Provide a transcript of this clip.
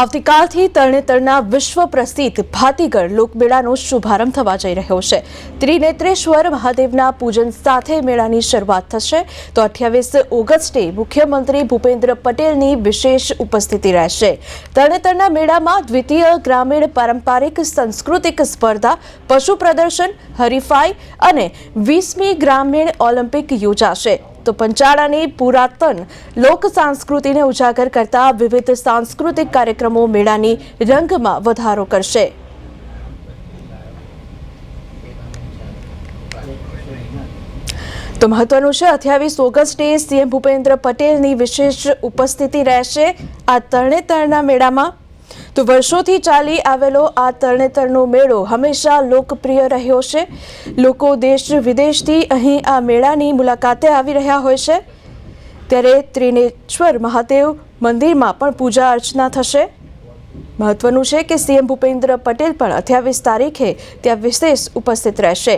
આવતીકાલથી તરણેતરના વિશ્વ પ્રસિદ્ધ ભાતીગઢ લોકમેળાનો શુભારંભ થવા જઈ રહ્યો છે. ત્રિનેત્રેશ્વર મહાદેવના પૂજન સાથે મેળાની શરૂઆત થશે. તો અઠ્યાવીસ ઓગસ્ટે મુખ્યમંત્રી ભૂપેન્દ્ર પટેલની વિશેષ ઉપસ્થિતિ રહેશે. તરણેતરના મેળામાં દ્વિતીય ગ્રામીણ પારંપરિક સાંસ્કૃતિક સ્પર્ધા, પશુ પ્રદર્શન, હરીફાઈ અને વીસમી ગ્રામીણ ઓલિમ્પિક યોજાશે. તો પંચાળાની પુરાતન લોક સંસ્કૃતિને ઉજાગર કરતા વિવિધ સાંસ્કૃતિક કાર્યક્રમો મેળાની રંગમાં વધારો કરશે. તો મહત્વનું છે, અઠ્યાવીસ ઓગસ્ટે સીએમ ભૂપેન્દ્ર પટેલની વિશેષ ઉપસ્થિતિ રહેશે. આ તરણેતરના મેળામાં તો વર્ષોથી ચાલી આવેલો આ તરણેતરનો મેળો હંમેશા લોકપ્રિય રહ્યો છે. લોકો દેશ વિદેશથી અહીં આ મેળાની મુલાકાતે આવી રહ્યા હોય છે. ત્યારે ત્રિનેશ્વર મહાદેવ મંદિરમાં પણ પૂજા અર્ચના થશે. મહત્વનું છે કે સીએમ ભૂપેન્દ્ર પટેલ પણ અઠ્યાવીસ તારીખે ત્યાં વિશેષ ઉપસ્થિત રહેશે.